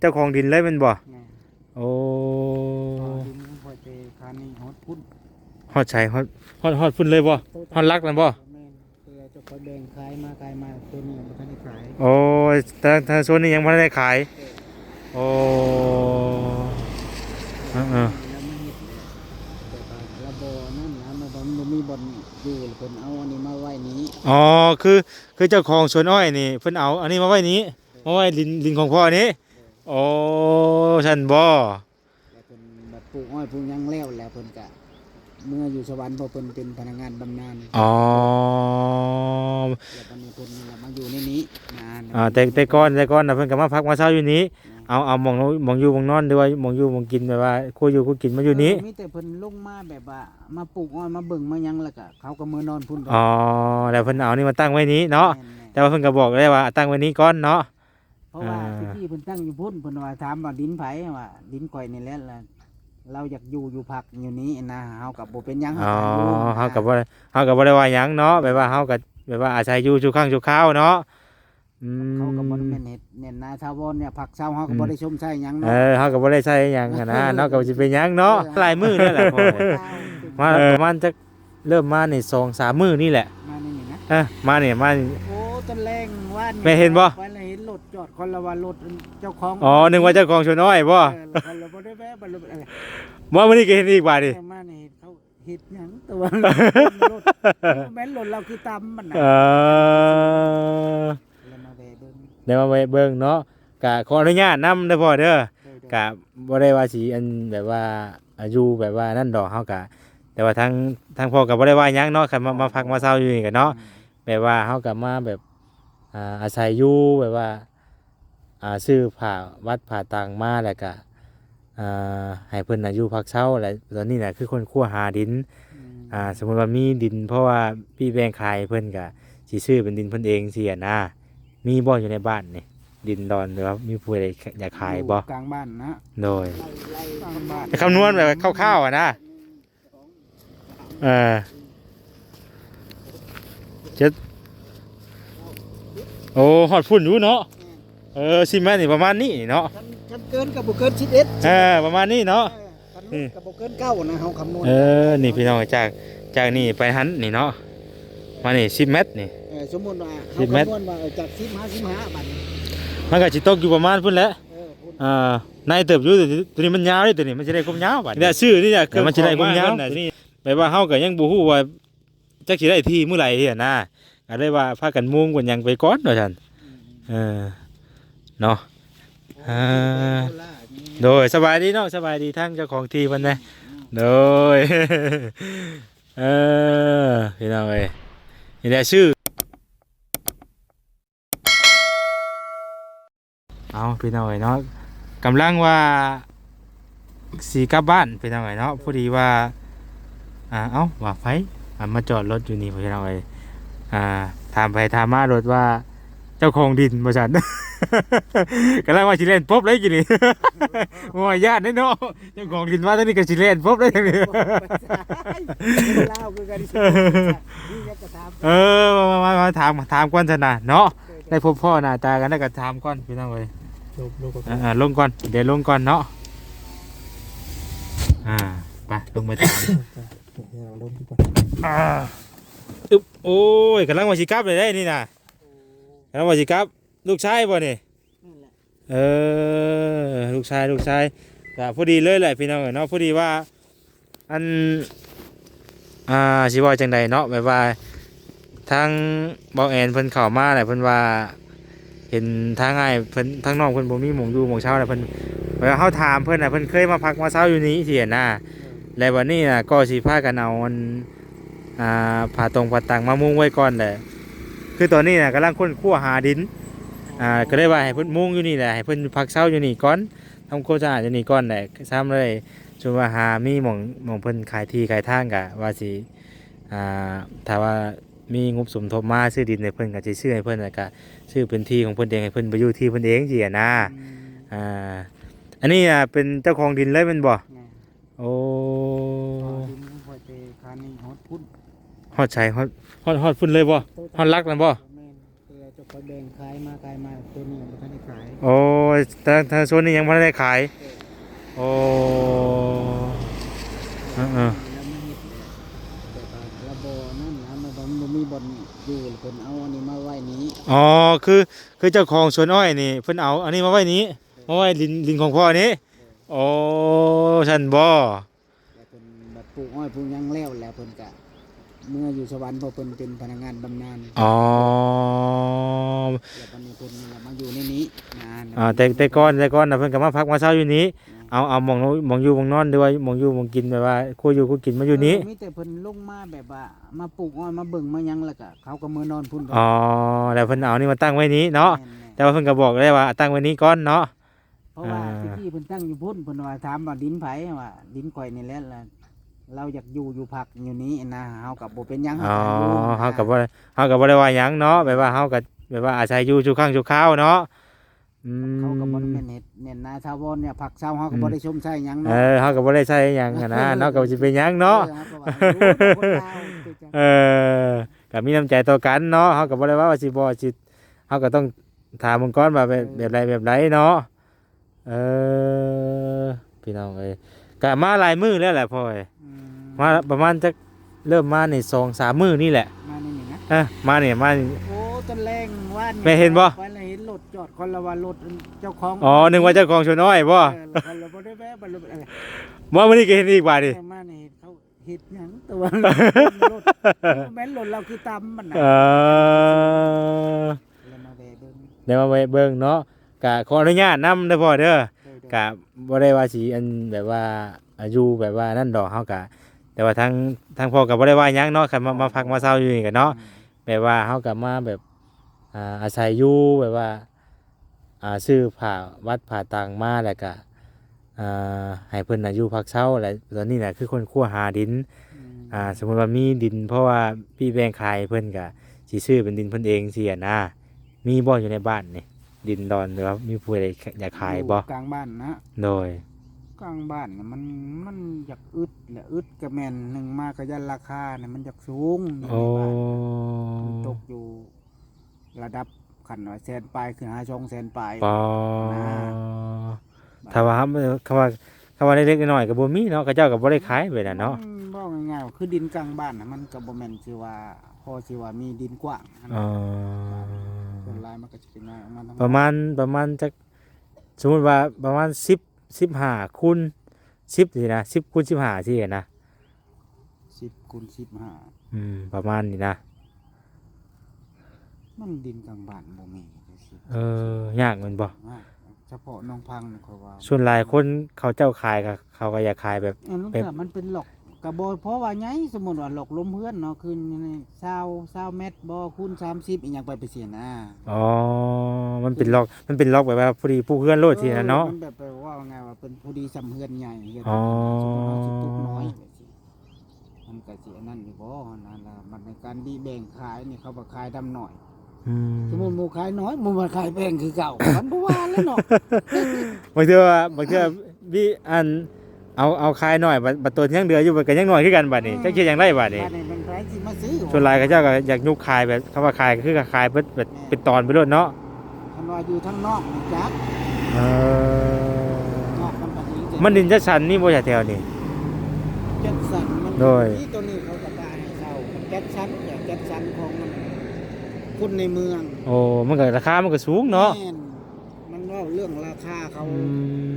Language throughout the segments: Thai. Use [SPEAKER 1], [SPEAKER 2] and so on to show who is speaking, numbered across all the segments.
[SPEAKER 1] เจ้าของดินเลยแมันบ่
[SPEAKER 2] แม่
[SPEAKER 1] โอ้
[SPEAKER 2] ต่อดินของพ่อเตคานี่ฮอดพุ่น
[SPEAKER 1] ฮอดใช้ฮอดฮอดฮอดพุ่นเลยบ่ฮอดรักนั่นบ่
[SPEAKER 2] แม่นเพื่อจะคอยแบ่งขายมาขายมาตัวนี้บ่ทันได้ขาย
[SPEAKER 1] โอ้ยทางทางโซนนี้ยังบ่ได้ขาย โอ้เออ
[SPEAKER 2] แล้วมันเฮ็ดแต่ว่าระบบนั่นนะมันบ่มันบ่มีบ่อนอยู่เพิ่นเอาอันนี้มาไว้นี้
[SPEAKER 1] ๆอ๋อ คือ คือเจ้าของสวนอ้อยนี่ เพิ่นเอา อันนี้มาไว้นี้ มาไว้ดินดินของพ่อนี้โอ้ฉันบ่
[SPEAKER 2] แล้วเพิ่นบัดปลูกอ้อยปลูกหยังแล้วแล้วเพิ่นก็เมื่ออยู่สวรรค์เพราะเพิ่นเป็นพนักงานบำนาญ
[SPEAKER 1] อ๋อ
[SPEAKER 2] แล้วตอนนี้เพิ่นนี่ล่ะมาอยู่ในนี้นาน
[SPEAKER 1] อ่าแต่แต่ก่อนแต่ก่อนน่ะเพิ่นก็มาพักมาเช้าอยู่นี้ เอาเอาหมองหมองอยู่หมองนอนด้วยหมองอยู่หมองกินแบบว่าคู่อยู่คู่กินมาอยู่นี้
[SPEAKER 2] มีแต่เพิ่นลงมาแบบว่ามาปลูกอ้อยมาเบิ่งมาหยังแล้วก็เขาก็มือนอนพุ่น
[SPEAKER 1] อ๋อแล้วเพิ่นเอานี่มาตั้งไว้นี้เนาะ
[SPEAKER 2] แม่นๆ
[SPEAKER 1] แต่ว่าเพิ่นก็บอกได้ว่าตั้งไว้นี้ก่อนเนาะ
[SPEAKER 2] เพราะว่า
[SPEAKER 1] อ่า
[SPEAKER 2] ที่ที่เพิ่นตั้งอยู่พุ่นเพิ่นว่าถามว่าดินไผว่า ดินข่อยนี่แหละล่ะเราอยากอยู่อยู่พักอยู่นี้นะเฮากับบ่เป็นหยัง
[SPEAKER 1] อ๋อ
[SPEAKER 2] อยู่
[SPEAKER 1] เฮาก็บ่ได้เฮาก็บ่ได้ว่าหยังเนาะแบบว่าเฮาก็แบบว่าอาศัยอยู่ชั่วครั้งชั่วคราวเนาะอืม
[SPEAKER 2] เขาก็บ่ได้แม่นเฮ็ดเน้นนาชาวอนเนี่ยผักเช้าเฮาก็บ่ได้ชมใช้หยัง
[SPEAKER 1] เอ
[SPEAKER 2] เนาะ
[SPEAKER 1] อเฮาก็บ่ได้ใช้หยังหั้นนะเนาะก็สิเป็นหยังเนาะหลายมื้อนั่นแหละพ่อมาประมาณจักเริ่มมานี่2 3มื้อนี่แหละ
[SPEAKER 2] มานี่นี่นะ
[SPEAKER 1] เอ้อมานี่มานี่
[SPEAKER 2] โอ้ตอนแรงว่า
[SPEAKER 1] แม่เห็นบ่
[SPEAKER 2] ไปแล้วเห็น รถจอดคนละว่ารถเจ้าของ
[SPEAKER 1] อ๋อนึกว่าเจ้าของชวนอ้อยบ่
[SPEAKER 2] เออแล้วคนละบ่ได้แวะบ่ได้อะไร
[SPEAKER 1] บ่มื้อนี้ก็เห็นอีกบาดนี่
[SPEAKER 2] แต่มานี่เขาเฮ็ดหยังตัวรถแม่นรถเราคือตำมันน่ะ
[SPEAKER 1] เออ
[SPEAKER 2] แล้วมาแวะเบิ่ง
[SPEAKER 1] เดี๋ยวมาไว้เบิ่งเนาะกะขออนุญาตนำเด้อพ่อเด้อ
[SPEAKER 2] เด้อๆ
[SPEAKER 1] กะบ่ได้ว่าสิอันแบบว่าอายุแบบว่านั่นดอกเฮากะ แต่ว่าทางทางพ่อก็บ่ได้ว่าหยังเนาะคันมามาพักมาเช้าอยู่นี่ก็เนาะ แบบว่าเฮาก็มาแบบ อ่าอาศัยอยู่แบบว่าอ่าซื้อผ้าวัดผ้าต่างมาแล้วก็อ่าให้เพิ่นอายุพักเช้าแล้วตอนนี้น่ะคือคนคั่วหาดินอ่าสมมุติว่ามีดิน เพราะว่าพี่แบ่งขายเพิ่นก็สิซื้อเป็นดินเพิ่นเองเสียนะมีบ่อยู่ในบ้านนี่ดินดอนหรือว่ามีผู้ใดอยากขายบ่
[SPEAKER 2] กลางบ้านนะ
[SPEAKER 1] โดย
[SPEAKER 2] กลางบ้าน
[SPEAKER 1] คำนวณแบบคร่าวๆอะนะเออเจ็ด โอ้ฮอดฝุ่นอยู่เนาะเออสิแม่นี่ประมาณนี้เนาะ
[SPEAKER 2] คันคันเกินกับบ่เกิน11
[SPEAKER 1] เออประมาณนี้เนาะ
[SPEAKER 2] คันลดกับบ่เกินเก้านะเฮาคำนวณ
[SPEAKER 1] เออนี่พี่น้องจากจากนี่ไปหันนี่เนาะมานี่สิบเมตรนี่
[SPEAKER 2] เออสมมุติว่า
[SPEAKER 1] สิ
[SPEAKER 2] เฮา
[SPEAKER 1] บเมตร
[SPEAKER 2] คำนวณว่าเออจาก10 5 15บัดนี้
[SPEAKER 1] มันก็สิตกอยู่ประมาณพุ่นแหละ
[SPEAKER 2] เออพุ่น
[SPEAKER 1] อ่านายเติบอยู่ตัวนี้ตัวนี้มันยาวเด้ตัวนี้มันจะได้ความยาวบัดเนี่ยชื่อนี่เนี่ยคือมันจะได้ความยาวน่ะนี่แปลว่าเฮาก็ยังบ่ฮู้ว่าจักสิได้ที่มื้อไหร่เด้นะ ก็เลยว่าพากันมุ่งกันหยังไปก่อนว่าซั่นเออเนาะอ่าโดยสบายดีเนาะสบายดีทั้งเจ้าของที่เพิ่นนะโดยเออพี่น้องเอ้ยนี่แหละชื่อเอาพี่น้องเอ้ยเนาะกำลังว่าสีกลับบ้านพี่น้องเอ้ยเนาะพอดีว่าอ่าเอ้าว่าไฟอ่ามาจอดรถอยู่นี่พี่น้องเอ้ย อ่าถามไปถามมารถว่าเจ้าของดินบ่ซั่นกำลังว่าสิเล่นปุ๊บเลยกินนี่โอ้ยญาติเนาะเจ้าของดินว่าตอนนี้ก็สิเล่นปุ๊บเลยจังนี้
[SPEAKER 2] ลาวคือกันที่สุดนี่อยากจะถาม
[SPEAKER 1] เออมามามามาถามถามก่อนซะนะเนาะได้พบพ่อหน้าตากันแล้วก็ถามก่อนพี่น้องเอ้ย
[SPEAKER 2] ลูกลูกก็
[SPEAKER 1] อ่าๆลงก่อนเดี๋ยวลงก่อนเนาะอ่าไปลงมาถาม
[SPEAKER 2] เราลงดีกว่า
[SPEAKER 1] อ่า อึ๊บโอ้ยกำลังว่าสิกลับเลยได้นี่น่ะกำลังว่าสิกลับ ลูกชายบ่นี่
[SPEAKER 2] นั่นแหละ
[SPEAKER 1] เออลูกชายลูกชายก็พอดีเลยแหละพี่น้องเอ้ยเนาะพอดีว่าอันอ่าสิว่าจังใดเนาะแบบว่าทางเบาแอนเพิ่นเข้ามาแหละเพิ่นว่า เห็นทางง่ายเพิ่นทางน้องเพิ่นบ่มีหมองอยู่หมองเช้าแหละเพิ่นเวลาเฮาถามเพิ่นน่ะเพิ่นเคยมาพักมาเช้าอยู่นี้สิน่ะแล้ววันนี้น่ะก็สิพากันเอาอัน อ่าผ่าตรงผ่าตังมามุงไว้ก่อนแหละคือตอนนี้น่ะกำลังค้นคว้าหาดินอ่าก็ได้ว่าให้เพิ่นมุงอยู่นี่แหละให้เพิ่นพักเช้าอยู่นี่ก่อนทำความสะอาดอยู่นี่ก่อนแหละซ้ำเลยจนว่าหามีหม่องหม่องเพิ่นขายที่ขายทางกะว่าสิอ่าถ้าว่ามีงบสมทบมาซื้อดินให้เพิ่นก็สิซื้อให้เพิ่นแล้วก็ซื้อพื้นที่ของเพิ่นเองให้เพิ่นไปอยู่ที่เพิ่นเองสิอะนะอ่าอันนี้อะเป็นเจ้าของดินเลยแม่นบ่โอ้
[SPEAKER 2] ดินของพ่อเตคานี่ฮ อดพุ่น
[SPEAKER 1] ฮอดใช้ฮอดฮอดฮอดพุ่นเลยบ่ฮอดรักนั่นบ่
[SPEAKER 2] แม่นเพื่อเจ้าก็แบ่งขายมาขายมาตัวนี้บ่ทันได้ขาย
[SPEAKER 1] โอ้ยทางทางโซนนี้ยังไม่ได้ขาย โอ้เออเออ
[SPEAKER 2] แล้วมันเฮ็ดแบบว่าระบบนั่นนะมันบ่มันบ่มีบ่อนอยู่เพิ่นเอาอันนี้มาไว้นี้
[SPEAKER 1] อ๋อคือคือเจ้าของสวนอ้อยนี่เพิ่นเอาอันนี้มาไว้นี้มาไว้ลินลินของพ่อนี้โอ้ฉันบ่
[SPEAKER 2] แล้วเพิ่นแบบปลูกอ้อยปลูกหยังแล้วแล้วเพิ่นก็ เมื่ออยู่สวรรค์เพราะเพิ่นเป็นพนักงานบำนาญ
[SPEAKER 1] อ๋อ
[SPEAKER 2] แล้วตอนนี้เพิ่นมาอยู่ในนี้นาน
[SPEAKER 1] อ่าแต่แต่ก่อนแต่ก่อนน่ะเพิ่นก็มาพักมาเช้าอยู่นี้ เอาเอาหมองหมองอยู่หมองนอนด้วยหมองอยู่หมองกินแบบว่าคู่อยู่คู่กินมาอยู่นี้
[SPEAKER 2] เมีแต่เพิ่นลงมาแบบว่า มาปลูกอ้อยมาเบิ่งมาหยังแล้วก็เขาก็มือนอนพุ่นไป
[SPEAKER 1] อ๋อแล้วเพิ่นเอานี่มาตั้งไว้นี้เนาะ
[SPEAKER 2] แม่นๆ
[SPEAKER 1] แต่ว่าเพิ่นก็บอกได้ว่าตั้งไว้นี้ก่อนเนาะ
[SPEAKER 2] เพราะว่า
[SPEAKER 1] อ่า
[SPEAKER 2] ที่ที่เพิ่นตั้งอยู่พุ่นเพิ่นว่าถามว่าดินไผว่าดินข่อยนี่แหละล่ะ เราอยากอยู่อยู่พักอยู่นี้นะเฮากับบ่เป็นหยัง
[SPEAKER 1] อ๋อ
[SPEAKER 2] ก็อยู่
[SPEAKER 1] เฮาก็บ่เฮาก็บ่ได้ว่าหยังเนาะแบบว่าเฮาก็แบบว่าอาศัยอยู่ชั่วครั้งชั่วคราวเนาะอืม
[SPEAKER 2] เขาก็บ่ได้แม่นเฮ็ดแม่นนาชาวบอนเนี่ยผักชาวเฮาก็บ่ได้ชมใช้หยัง
[SPEAKER 1] เอ
[SPEAKER 2] เนาะ
[SPEAKER 1] อเฮาก็บ่ได้ใช้หยังอะนะเนาะก็บ่สิเป็นหยังเนาะ
[SPEAKER 2] ออเขาก็ว่าอยู่คนลาวคือจัง
[SPEAKER 1] เออก็มีน้ำใจต่อกันเนาะเฮาก็บ่ได้ว่าว่าสิบ่สิเฮาก็ต้องถามมึงก่อนว่าแบบแบบใดแบบใดเนาะเออพี่น้องเอ้ยก็มาหลายมื้อแล้วแหละพ่อเอ้ย
[SPEAKER 2] อื
[SPEAKER 1] มาประมาณจักเริ่มมานี่2 3มื้อนี่แหละ
[SPEAKER 2] มานี่นี่นะ
[SPEAKER 1] เออมานี่มานี่
[SPEAKER 2] โอ้ตอนแรงว่า
[SPEAKER 1] แม่เห็นบ่
[SPEAKER 2] ไปแล้วเห็นรถจอดคนละว่ารถเจ้าของ
[SPEAKER 1] อ๋อนึกว่าเจ้าของชวนน้อยบ่
[SPEAKER 2] เออแล้วคนละบ่ได้แวะบ่ได้อะไร
[SPEAKER 1] บ่มื้อนี้ก็เห็นอีกบาดดิ
[SPEAKER 2] แต่มานี่เขาเฮ็ดหยังตัวรถแม่นรถเราคือตำมันน่ะ
[SPEAKER 1] เออ
[SPEAKER 2] แล้วมาแวะเบิ่ง
[SPEAKER 1] เดี๋ยวมาไว้เบิ่งเนาะกะขออนุญาตนำเด้อพ่อเด้อ
[SPEAKER 2] โดยโดย
[SPEAKER 1] กะบ่ได้ว่าสิอันแบบว่าอายุแบบว่านั่นดอกเฮากะ แต่ว่าทางทางพ่อก็บ่ได้ว่าหยังเนาะคันมามาพักมาเช้าอยู่นี่กันเนาะแบบว่าเฮาก็มาแบบอ่าอาศัยอยู่แบบว่าอ่าซื้อผ้าวัดผ้าต่างมาแล้วก็อ่าให้เพิ่นอายุพักเช้าแล้วตอนนี้น่ะคือคนคั่วหาดิน
[SPEAKER 2] ม
[SPEAKER 1] อ่าสมมุติว่ามีดิน เพราะว่าพี่แบ่งขายเพิ่นก็สิซื้อเป็นดินเพิ่นเองสิอะนะมีบ่อยู่ในบ้านนี่ดินดอนหรือว่ามีผู้ใดอยากขายบ่
[SPEAKER 2] อยู่กลางบ้านนะ
[SPEAKER 1] โดย
[SPEAKER 2] กลางบ้านน่ะมันมันอยากอึดแหละอึดก็แม่นหนึงมาก็ยันราคาเนี่ยมันอยากสูงอยู่
[SPEAKER 1] โอ้
[SPEAKER 2] ในบ้านมันตกอยู่ระดับขันว่าแสนปลายคือหาช่องแสนปลาย
[SPEAKER 1] ปอ
[SPEAKER 2] นะ
[SPEAKER 1] ถ้าว่าครับคำว่าคำว่าเล็กๆน้อยๆก็บ่มีเนาะเขาเจ้าก็บ่ได้ขายไปน่ะเนาะ
[SPEAKER 2] อืมบอกง่ายๆว่าคือดินกลางบ้านน่ะมันก็บ่แม่นสิว่าพอสิว่ามีดินกว้างอัน
[SPEAKER 1] อ๋
[SPEAKER 2] นั้
[SPEAKER 1] อน
[SPEAKER 2] ส่วนหลายมันก็จะเป็นง่ายมันทั้ง
[SPEAKER 1] ประมาณประมาณจักสมมุติว่าประมาณ10 15คูณ10สินะ10คูณ15สิอะนะ
[SPEAKER 2] 10คูณ15
[SPEAKER 1] อืม ประมาณนี้นะ
[SPEAKER 2] มันดินกลางบ้านบ่มีเลยสิ
[SPEAKER 1] เออยากแมันบ่
[SPEAKER 2] ว่าเฉพาะน้องพังนี่เขาว่า
[SPEAKER 1] ส่วนหลายคนเขาเจ้าขายก็เขาก็อยากขายแบบ
[SPEAKER 2] เอันนั้น
[SPEAKER 1] เป็น
[SPEAKER 2] ก็มันเป็นหลอก กระบอเพราะว่าไงสมมุติว่าหลอกลมเพื่อนเนาะคืนเศร้าเศร้าเม็ดบ่คูณ30อีหยังไปไปเสียนะ
[SPEAKER 1] อ๋อ มันเป็นล็อก มันเป็นล็อกแบบว่าพอดีผู้เพื่อนโลดทีนะเนาะ
[SPEAKER 2] มันแบบไปว่าไงว่าเป็นผู้ดีสำเฮือนใหญ่เฮ็ด
[SPEAKER 1] อ๋อ
[SPEAKER 2] สมมุติว่าสิตุกน้อยไปสิมันก็สิอันนั้นอยู่บ่นั่นล่ะมันในการดีแบ่งขายนี่เขาบ่ขายดำหน่อย
[SPEAKER 1] อืม
[SPEAKER 2] สมมุติหมู่ขายน้อยหมู่มาขายแพงคือเก่ามันบ่ว่าแล้วเนาะ
[SPEAKER 1] บางเทื่อว่าบางเทื่อพี่อัน เอาเอาขายหน่อยบัดบัดตัวที่ยังเหลืออยู่มันก็ยังน้อยคือกันบัดนี้
[SPEAKER 2] อืม
[SPEAKER 1] จักคิดอย่างไรบัดนี้
[SPEAKER 2] บ้านนี้มันไรสิมาซื้อ
[SPEAKER 1] ส่วนหลายเขาเจ้าก็อยากยุกขายแบบคำว่าขายก็คือก็ขายเบิดแบบเป็นตอนไปโลดเนาะ
[SPEAKER 2] คันว่าอยู่ทางนอกนี่จัก
[SPEAKER 1] เออน
[SPEAKER 2] อกมันก็ดี
[SPEAKER 1] มันดินจะชันนี่บ่ใช่แถวนี่
[SPEAKER 2] แจ็คสันมัน
[SPEAKER 1] โดย
[SPEAKER 2] นี่ตัวนี้เขาก็ตายให้เช่ามันแจ็คสันอย่างแจ็คสันของมันคนในเมือง
[SPEAKER 1] โอ้มันก็ราคามันก็สูงเนาะ
[SPEAKER 2] แม่มันว่าเรื่องราคาเขา
[SPEAKER 1] อื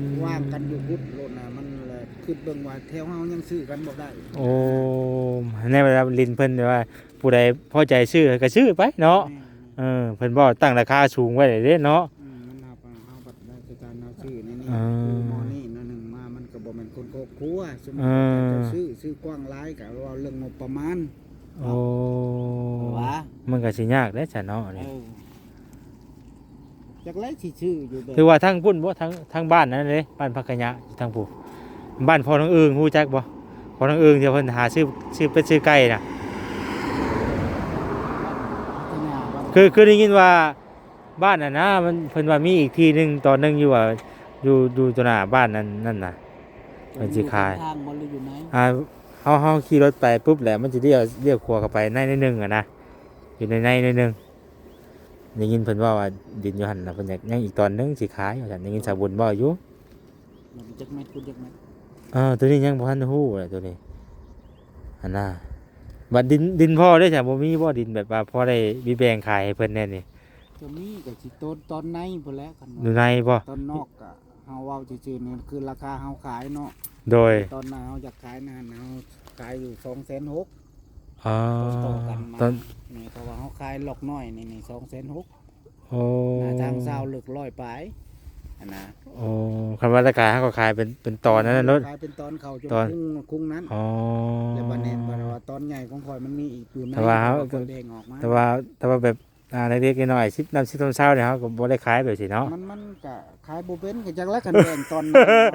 [SPEAKER 1] ม
[SPEAKER 2] ว่างกันอยู่พุทธโลดนะมันเลย คือเบิ่งว่าแถวเฮายังซื้อกันบ่ได้
[SPEAKER 1] โอ้ในเวลาลินเพิ่นว่า ผู้ใดพอใจซื้อก็ซื้อไปเนาะ
[SPEAKER 2] แม่
[SPEAKER 1] เออเพิ่นบ่ตั้งราคาสูงไว้เลยเด้เนาะ
[SPEAKER 2] อืมมันเอาไปเอาบัตรราชการเอาซื้อนี่นี่
[SPEAKER 1] อ่า
[SPEAKER 2] คือหมอนี่นั่นหนึ่งมามันก็บ่แม่นคนโคกครัวสมมุติ
[SPEAKER 1] อ่า
[SPEAKER 2] ว่าจะซื้อซื้อกว้างหลายก็ว่าเรื่องงบประมาณ
[SPEAKER 1] โอ้
[SPEAKER 2] ว่า
[SPEAKER 1] มันก็สิยากเด้จ้ะเนาะ
[SPEAKER 2] เอ
[SPEAKER 1] นี่
[SPEAKER 2] อจากไรสิชื่ออยู่แบบ
[SPEAKER 1] คือว่าทางพุ่นบ่ทางทางบ้านนั่นเด้บ้านพักกะยะทางผู้ บ้านพ่อน้องเอิงฮู้จักบ่พ่อน้องเอิงที่เพิ่นหาซื้อซื้อเป็ดซื้อไก่น่ะ
[SPEAKER 2] พัฒนาบ้าน
[SPEAKER 1] คือคือได้ยินว่าบ้านน่ะนะมันเพิ่นว่ามีอีกที่หนึงตอนหนึงอยู่ว่าอยู่อยู่ตัวหน้าบ้านนั้นนั่นน่ะ มันสิขาย
[SPEAKER 2] ทางบ่หรืออยู่ไหน
[SPEAKER 1] อ่าเฮาเฮาขี่รถไปปุ๊บแหละมันสิเลี้ยวเลี้ยวขวาเข้าไปในนิดนึงอะนะอยู่ในในนิดนึงได้ยินเพิ่นว่าว่าดินอยู่หั่นน่ะเพิ่นอยากยังอีกตอนหนึงสิขายว่าซั่นได้ยินสาวบุญเว้าอยู่
[SPEAKER 2] มันจักเม็ดคุณจักเม็ด
[SPEAKER 1] เออตัวนี้ยังบ่ทันฮู้เลยตัวนี้อันน่ะบัดดินดินพ่อได้จ้ะบ่มีบ่ดินแบบว่าพอได้มีแบ่งขายให้เพิ่นแน่นี่
[SPEAKER 2] ตัวนี้ก็สิต้นตอนในพุ่นแหล้วกัน
[SPEAKER 1] อยู่ในบ่
[SPEAKER 2] ตอนนอกก็เฮาเว้าซื่อๆนี่คือราคาเฮาขายเนาะ
[SPEAKER 1] โดย
[SPEAKER 2] ตอนหน้าเฮาอยากขายนานเฮาขายอยู่2,600,000
[SPEAKER 1] อ๋อ
[SPEAKER 2] ต่อกันมา
[SPEAKER 1] ตอน
[SPEAKER 2] นี่เพราะว่าเฮาขายหลอกน้อยนี่นี่2,600,000
[SPEAKER 1] โอ้
[SPEAKER 2] หน้าทางเศร้าลึกร้อยปลายอั นนะ
[SPEAKER 1] โอ้คำว่าราคาเขาก็ขายเป็นเป็นตอนนั้นน่ะเนอะ
[SPEAKER 2] ขายเป็นตอนเขาจน
[SPEAKER 1] ตอน
[SPEAKER 2] คุ้งคุ้งนั้น
[SPEAKER 1] อ๋อ
[SPEAKER 2] แล้วบัดนี้บัดว่าตอนใหญ่ของข่อยมันมีอีกอยู่ใน
[SPEAKER 1] แต่ว่าเขา
[SPEAKER 2] ก็เด้งออกมา
[SPEAKER 1] แต่ว่าแต่ว่าแบบอ่าเล็กๆน้อยๆสิบน้ำสิบต้นเช้าเนี่ยเขาก็บ่ได้ขายแบบสิเนาะ
[SPEAKER 2] มันมันก็ขายบ่เป็นก็จังแล้วกันแบ่งตอนนั้นเนาะ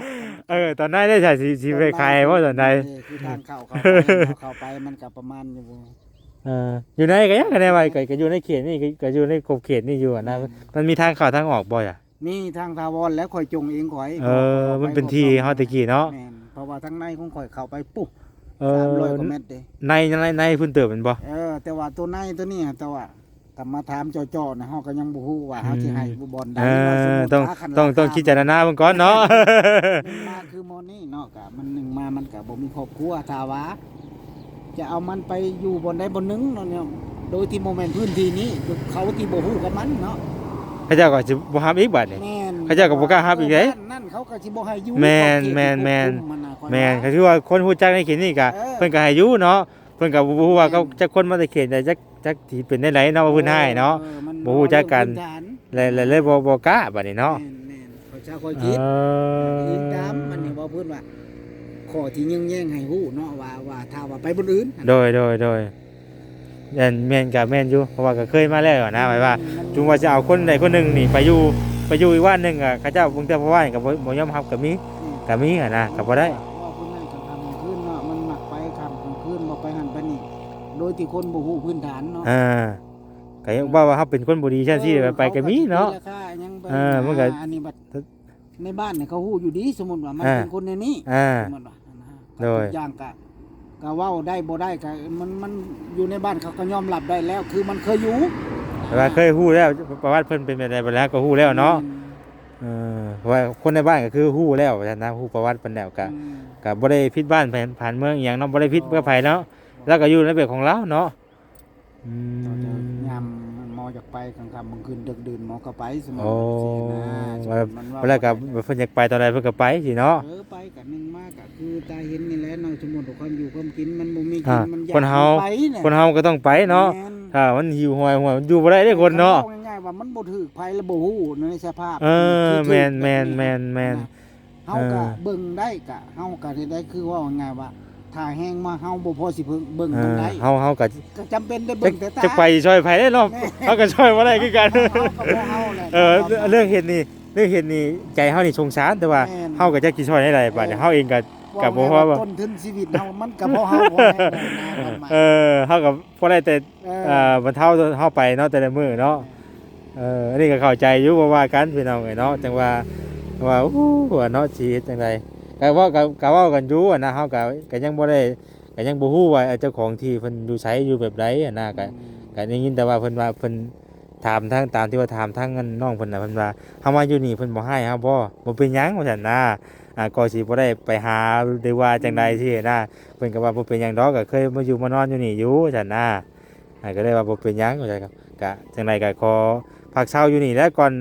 [SPEAKER 1] เออตอนนั้นได้ใช่สิสิไปขายว่าตอนใด
[SPEAKER 2] เคือทางเข้าเข้าไปเข้าไปมันก็ประมาณอยู่
[SPEAKER 1] เอออยู่ในก็ยังกันได้ว่าก็ก็อยู่ในเขตนี่ก็ก็อยู่ในกบเขตนี่อยู่อะนะมันมีทางเข้าทางออกบ่อะ
[SPEAKER 2] มีทางทาวรแล้วข่อยจงเองข่อย
[SPEAKER 1] เออ มันเป็นที่เฮาตะกี้เนาะ
[SPEAKER 2] แม่นเพราะว่าทางในของข่อยเข้าไปปุ๊บ
[SPEAKER 1] เอ
[SPEAKER 2] สาม
[SPEAKER 1] อ
[SPEAKER 2] ร้อยกว่าเมตรเด้
[SPEAKER 1] ในในในเพิ่นเติบแมันบ่
[SPEAKER 2] เออ แต่ว่าตัวในตัวนี้แต่ว่ากลับมาถามจ่อๆนะเฮาก็ยังบ่ฮู้ว่าเฮาสิให้บ่บอลใด
[SPEAKER 1] เอ
[SPEAKER 2] ว่าสม
[SPEAKER 1] อ
[SPEAKER 2] มุติ
[SPEAKER 1] ต้อง
[SPEAKER 2] ว่าคัน
[SPEAKER 1] ต้อง
[SPEAKER 2] ราคา
[SPEAKER 1] ต้องคิดจารณาเบิ่งก่อนเนาะ
[SPEAKER 2] หนึ่งมาคือโมนี่เนาะกะมันหนึ่งมามันกะบ่มีครอบครัวถ้าว่าจะเอามันไปอยู่บนใดบนหนึงเนาะเนี่ยโดยที่โมเมนต์พื้นที่นี้เขาที่บ่ฮู้กับมันเนาะ
[SPEAKER 1] เขาเจ้าก็สิบ่ฮับอีกบัดนี่
[SPEAKER 2] แม่น
[SPEAKER 1] เขาเจ้าก็บ่กล้ารับอีกเด้
[SPEAKER 2] นั่นเขาก็สิบ่ให้อยู่
[SPEAKER 1] แม่น
[SPEAKER 2] ขอบเขต
[SPEAKER 1] แม่น
[SPEAKER 2] ที่
[SPEAKER 1] แม่น
[SPEAKER 2] ควบคุมันน่ะ
[SPEAKER 1] แม่น
[SPEAKER 2] ข้
[SPEAKER 1] ก็
[SPEAKER 2] อยว่า
[SPEAKER 1] คือว่าคนฮู้จักในเขตนี่ก็
[SPEAKER 2] เออ
[SPEAKER 1] เพิ่นก็ให้อยู่เนาะเพิ่นก็บ่ฮู้ว่าเขา
[SPEAKER 2] แม่น
[SPEAKER 1] จักคนมาแต่เขตใดจักจักสิเป็นได้ไหนเนาะว่าเพิ่นให้เนาะ
[SPEAKER 2] ออมัน
[SPEAKER 1] บ่ฮู้จักกัน
[SPEAKER 2] พื้ฐาน
[SPEAKER 1] เลยเลยเลยบ่บ่กล้าบัดนี้เนาะ
[SPEAKER 2] แม่นแม่นเขาเจ้าคอย
[SPEAKER 1] เอ
[SPEAKER 2] คิด
[SPEAKER 1] อ
[SPEAKER 2] อื่นตามมันนี่ว่าเพิ่นว่าข้อที่ยังแย่งให้ฮู้เนาะว่าว่าถ้าว่าไปบนอื่น
[SPEAKER 1] โดยโดยโดย แม่นแม่นก็แม่นอยู่เพราะว่าก็เคยมาแล้วนะหมายว่าจุงว่าจะเอาคนใดคนหนึงนี่ไปอยู่ไปอยู่อีกว่านหนึงอะเขาเจ้าเพิ่นแต่เพราะว่าก็บ่บ่ยอมรับก็มีก็มีอะนะก็บ่ได้
[SPEAKER 2] ว่าคนนั้นกลางค่ำกลางคืนเนาะมันมักไปค่ำกลางคืนบ่ไปหันไปนี่โดยที่คนบ่ฮู้พื้นฐานเนาะ
[SPEAKER 1] อ่าก็ยังว่าว่าเขาเป็นคนบ่ดีใช่สิไปก็มีเนาะ
[SPEAKER 2] ขก็สิตีราคาหยังไป
[SPEAKER 1] เออมันก็
[SPEAKER 2] อันนี้บัดในบ้านเนี่ยเขาฮู้อยู่ดีสมมุติว่ามัน
[SPEAKER 1] อ่า
[SPEAKER 2] เป็นคนในนี้
[SPEAKER 1] อ่า
[SPEAKER 2] สมมุติว่านะฮะ
[SPEAKER 1] โดย
[SPEAKER 2] ทุกอย่างก็ ก็เว้าได้บ่ได้ก็มันมันอยู่ในบ้านเขาก็ยอมรับได้แล้ว คือมันเคยอยู่
[SPEAKER 1] แต่ว่าเคยฮู้แล้วประวัติเพิ่นเป็นแบบใดไปแล้วก็ฮู้แล้วเนาะเออเพราะว่าคนในบ้านก็คือฮู้แล้วว่าซั่นนะฮู้ประวัติเพิ่นแล้วก็
[SPEAKER 2] อืม
[SPEAKER 1] ก็บ่ได้ผิดบ้านผ่านผ่านเมืองอหย่างเนาะบ่ได้ผิดเพื่อไผเนาะแล้วก็อยู่ในแบบของเราเนาะอื
[SPEAKER 2] เราจะ
[SPEAKER 1] ม
[SPEAKER 2] ยามหมออยาก ไปกลางค่ำกลางคืนดึกดื่นหมอก็ไปสมมุติ
[SPEAKER 1] โอ้
[SPEAKER 2] ว่าสินะสมมุติมัน
[SPEAKER 1] เวลาก็เพิ่นอยากไปตอนใดเพิ่นก็ไปสิเนาะ
[SPEAKER 2] เออไปกันหนึ่งมากก็คือตาเห็นนี่แหละเนาะสมมุติว่าความอยู่ความกินมันบ่มีกิ
[SPEAKER 1] อ่า
[SPEAKER 2] มันอยาก
[SPEAKER 1] คนเฮา
[SPEAKER 2] ไปย
[SPEAKER 1] คนเฮาก็ต้องไปเนาะ
[SPEAKER 2] แม่น
[SPEAKER 1] ถ้ามันหิวหวยหัวมันอยู่บ่ได้เด้คนเนาะ
[SPEAKER 2] อง่ายๆว่ามันบ่ถูกภัยและบ่ฮู้ในสภาพ
[SPEAKER 1] เออ
[SPEAKER 2] ที่ถูก
[SPEAKER 1] แม่น
[SPEAKER 2] บบ
[SPEAKER 1] แม่นแม่นแม่น
[SPEAKER 2] เฮาก็เบิ่งได้ก็เฮาก็ได้คือว่าง่ายๆว่า ถ้าแห้งมาเฮาบ่พอสิเพิ่งเบิ่ง
[SPEAKER 1] เอ
[SPEAKER 2] มัน
[SPEAKER 1] อ
[SPEAKER 2] ได้
[SPEAKER 1] เฮาเฮาก็
[SPEAKER 2] ก็จำเป็นได้
[SPEAKER 1] จะ
[SPEAKER 2] เบิ่งแต่ตา
[SPEAKER 1] จะไปช่วยไผได้เนาะเฮาก็ช่วยบ่ได้คือกัน
[SPEAKER 2] เฮาก็บ่เฮาแหละ
[SPEAKER 1] เออเรื่องเฮ็ดนี่เรื่องเฮ็ดนี่ใจเฮานี่สงสารแต่ว่า
[SPEAKER 2] แม่น
[SPEAKER 1] เฮาก็จะกินช่วยได้หลายบาดเฮาเองก็ กับบ่
[SPEAKER 2] ว่า
[SPEAKER 1] พอบ่
[SPEAKER 2] ต้นทุนชีวิตเฮามันก็บ่เฮาว่าแม่นนะความหมาย
[SPEAKER 1] เออเฮาก็พอได้แต่
[SPEAKER 2] เออ
[SPEAKER 1] อ่าบรรเทาเฮาไปเนาะแต่ละมื้อเนาะเอออันนี้ก็เข้าใจอยู่ว่าว่ากันพี่น้องเอ้ยเนาะจังว่าว่าโอ้โหเนาะชีวิตจังได ก็เว่าก็ก็เว้ากันอยู่อะนะเฮาก็ก็ยังบ่ได้ก็ยังบ่ฮู้ว่าเจ้าของที่เพิ่นอยู่ไสอยู่แบบใดอะนะก็ก็ได้ยินแต่ว่าเพิ่นว่าเพิ่นถามทางตามที่ว่าถามทางเงินน้องเพิ่นน่ะเพิ่นว่าเฮามาอยู่นี่เพิ่นบ่ให้เฮาบ่บ่เป็นหยังว่าซั่นนะอ่าก็สิบ่ได้ไปหาหรือว่าจังใดที่นะเพิ่นก็ว่าบ่เป็นหยังดอกก็เคยมาอยู่มานอนอยู่นี่อยู่ว่าซั่นนะอ่าก็เลยว่าบ่เป็นหยังว่าซั่นครับก็จังใดก็ขอพักเช้าอยู่นี่แล้วก่อน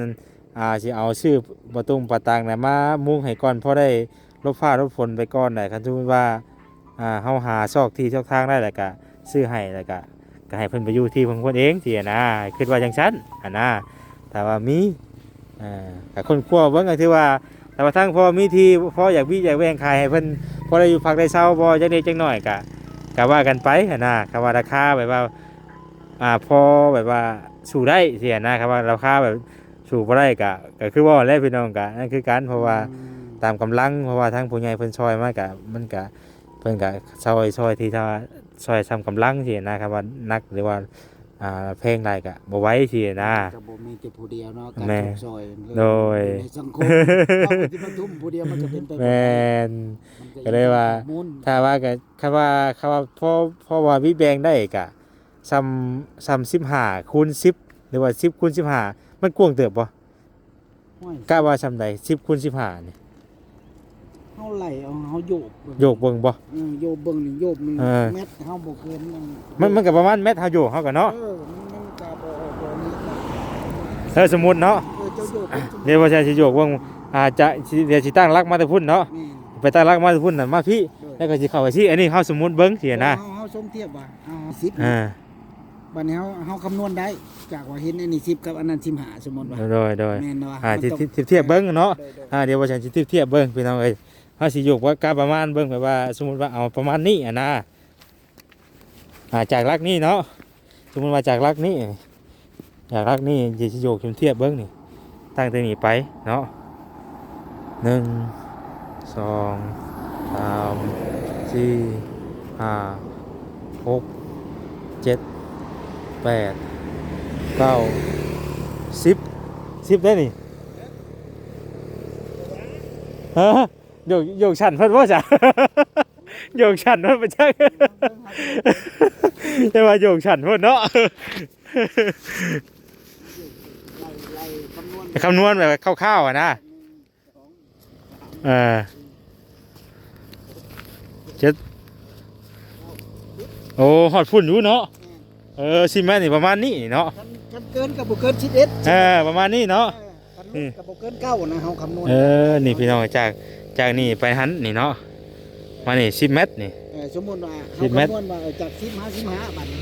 [SPEAKER 1] อ่าสิเอาชื่อประตุงประตังน่ะมามุงให้ก่อนพอได้ ลบฟ้าลบฝนไปก่อนได้คันสมมุติว่าอ่าเฮาหาซอกที่ซอกทางได้แล้วก็ซื้อให้แล้วก็ก็ให้เพิ่นไปอยู่ที่ของเพิ่นเองสิอะนะคิดว่าจังซั่นอะนะแต่ว่ามีอ่าก็คนครัวเบิ่งก็ถือว่าแต่ว่าทั้งพอมีที่พออยากมีอยากแบ่งขายให้เพิ่นพอได้อยู่พักได้เช้าบ่จักนิดจักหน่อยก็ก็ว่ากันไปอะนะก็ว่าราคาแบบว่าอ่าพอแบบว่าสู่ได้สิอะนะครับว่าราคาแบบสู่บ่ได้ก็ก็คือว่าแล้วพี่น้องก็นั่นคือกันเพราะว่า ตามกำลังเพราะว่าทั้งผู้ใหญ่เพิ่นช่วยมากะมันกะเพิ่นกะช่วยช่วยที่ถ้าช่วยทำกำลังสินะครับว่านักหรือว่าอ่าเพลงใดกะบ่ไหว้สินะ
[SPEAKER 2] ก็บ่มีแต่ผู้เดียวเนาะการ
[SPEAKER 1] แม่
[SPEAKER 2] ทุกซอย
[SPEAKER 1] โดย
[SPEAKER 2] ในสังคมเอาไปที่ปทุมผู้เดียวมันก็เป็นไปบ่
[SPEAKER 1] แม่น
[SPEAKER 2] มัน
[SPEAKER 1] ก็เลยว่า
[SPEAKER 2] มุน
[SPEAKER 1] ถ้าว่าก็คำว่าคำว่าพอพอว่าวิแบงได้กะซ้ำซ้ำ15คูณ10 หรือว่า 10คูณ15มันกว้างเติบบ่
[SPEAKER 2] ห้อย
[SPEAKER 1] กะว่าซำใด10คูณ15นี่
[SPEAKER 2] เฮาไหลเอาเฮาโยกเบิ่ง
[SPEAKER 1] โยกเบิ่งบ่
[SPEAKER 2] เออโยกเบิ่งนี่โยกนี่
[SPEAKER 1] เออ
[SPEAKER 2] เม็ดเฮาบ่เกินนั่น
[SPEAKER 1] มันมันก็ประมาณเม็ดเฮาโยกเฮาก็เนาะ
[SPEAKER 2] เออมันมันก็บ่บ่นี่นะ
[SPEAKER 1] เออสมมุติเนาะ
[SPEAKER 2] เออเจ้าโยกเป็น
[SPEAKER 1] เดี๋ยวว่าจะสิโยกเบิ่งอาจจะสิเดี๋ยวสิตั้งรักมาแต่พุ่นเนาะ
[SPEAKER 2] นี่
[SPEAKER 1] ไปตั้งรักมาแต่พุ่นนั่นมาพี่แล้วก็สิเข้าไปสิอันนี้เฮาสมมุติเบิ่งสินะ
[SPEAKER 2] เฮาเฮาสมเทียบว่าเอา10
[SPEAKER 1] อ่า
[SPEAKER 2] บัดนี้เฮาเฮาคำนวณได้ จากว่าเห็นอันนี้10กับอันนั้น15สมมุติว่า
[SPEAKER 1] โดยโดย
[SPEAKER 2] แม่นว่า
[SPEAKER 1] อ่า
[SPEAKER 2] มัน
[SPEAKER 1] ที่
[SPEAKER 2] ต้อง
[SPEAKER 1] ที่เทียบเบิ้งเนาะ
[SPEAKER 2] โดยโดย
[SPEAKER 1] อ่าเดี๋ยวว่าฉันสิเทียบเทียบเบิ้งพี่น้องเอ้ย เฮาสิยกว่ากาประมาณเบิ้งแบบว่า สมมุติว่าเอาประมาณนี้อะนะอ่าจากลักนี้เนาะสมมุติว่าจากลักนี้จากลักนี้สิสิโยกเทียบเบิ้งนี่ตั้งแต่นี้ไปเนาะหนึ่งสองสามสี่ห้าหกเจ็ดแปดเก้าสิบสิบได้นี่ฮะ โยกโยกฉันเพิ่นว่าจ้ะโยกฉันเพิ่นไปจักจะมาโยกฉันเพิ่นเนาะ
[SPEAKER 2] ไล่ไล่คำนวณ
[SPEAKER 1] คำนวณแบบคร่าวๆอะนะเออเจ็ดโอ้ฮอดพุ่นอยู่เนาะเออซิแม่นนี่ประมาณนี้เนาะ
[SPEAKER 2] คันคันเกินกับบ่เกิน11
[SPEAKER 1] เออประมาณนี้เนาะ
[SPEAKER 2] คันลดกับบ่เกินเก้านะเฮาคำนวณ
[SPEAKER 1] เออนี่พี่น้องจาก จากนี่ไปหันนี่เนาะมานี่10เมตรนี่
[SPEAKER 2] เออสมมุติว่า
[SPEAKER 1] สิ
[SPEAKER 2] เฮา
[SPEAKER 1] บเมตร
[SPEAKER 2] คำนวณว่าเออจาก10 55บัดนี้